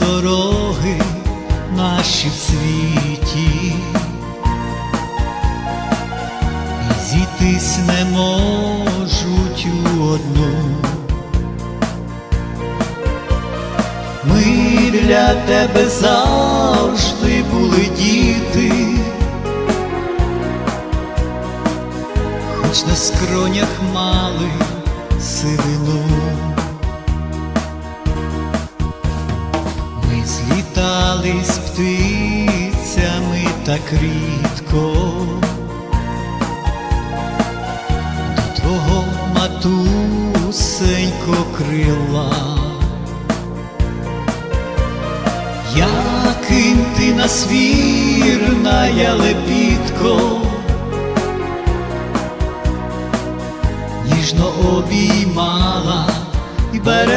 Дороги наші в світі, і зійтись не можуть у одну. Ми для тебе завжди були діти, хоч на скронях мали сивину. Злітались птицями так рідко до твого матусенько крила. Яким ти нас вірна, я лепітко, ніжно обіймала і берегла,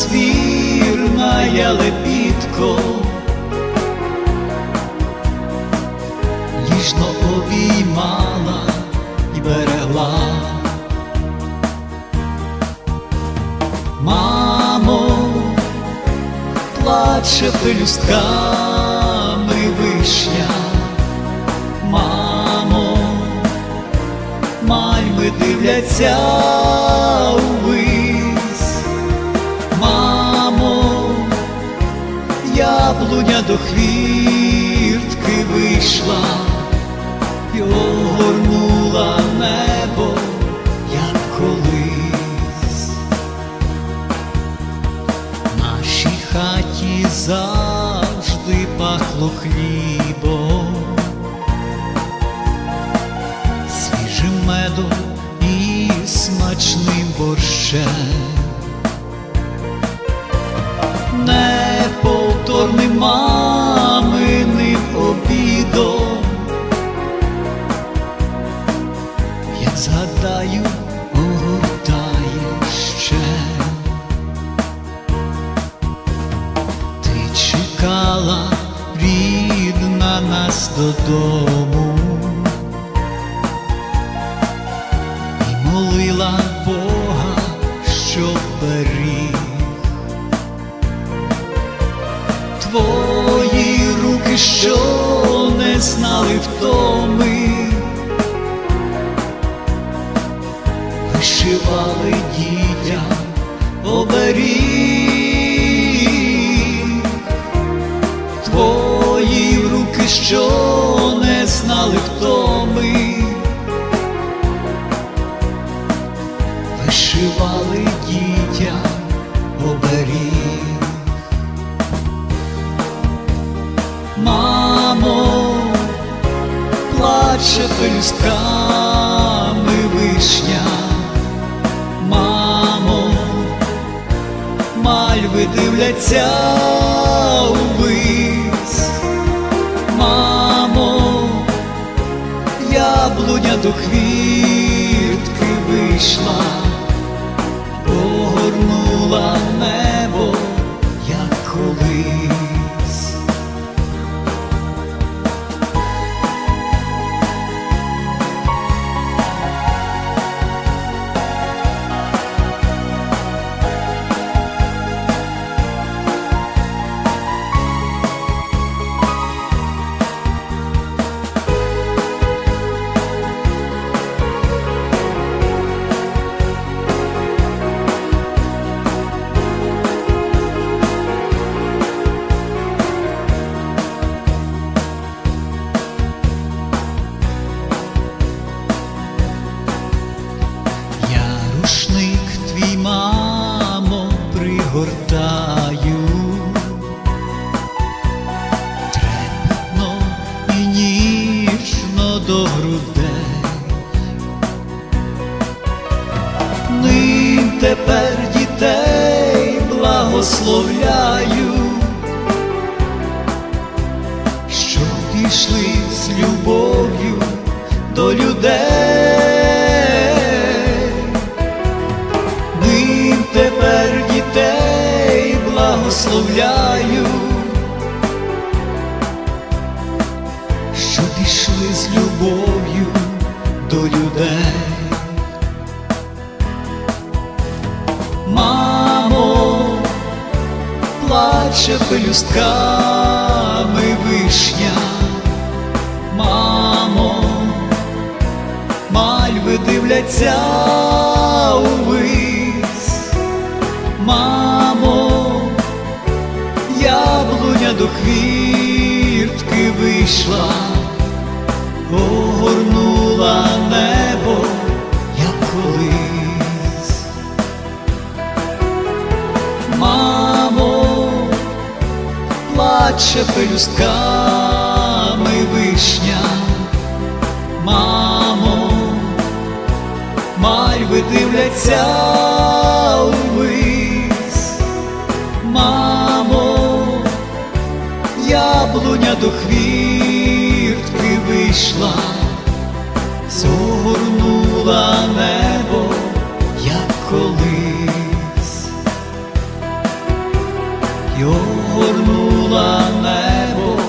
нас вірна, я лепітко, ніжно обіймала і берегла. Мамо, плаче пелюстками вишня, мамо, мальви дивляться увись, яблуня до хвіртки вийшла і огорнула небо, як колись. нашій хаті завжди пахло хлібом, свіжим медом і смачним борщем. Неповторним маминим обідом, як згадаю, огортає ще. Ти чекала рідна нас додому і молила твої руки, що не знали втоми, вишивали дітям оберіг. Твої руки, що не знали втоми, вишивали дітям оберіг. Плаче пелюстками вишня, мамо, мальви дивляться увись, мамо, яблуня до хвіртки вийшла, огорнула небо, пригортаю, трепетно і ніжно до грудей. Ним тепер дітей благословляю, що пішли з любов'ю до людей. Благословляю, що пішли з любов'ю до людей. Мамо, плаче пелюстками вишня, мамо, мальви дивляться увись, мамо, до хвіртки вийшла, огорнула небо, як колись. Мамо, плаче пелюстками вишня, мамо, мальви дивляться до хвіртки вийшла, згорнула небо, як колись, і огорнула небо.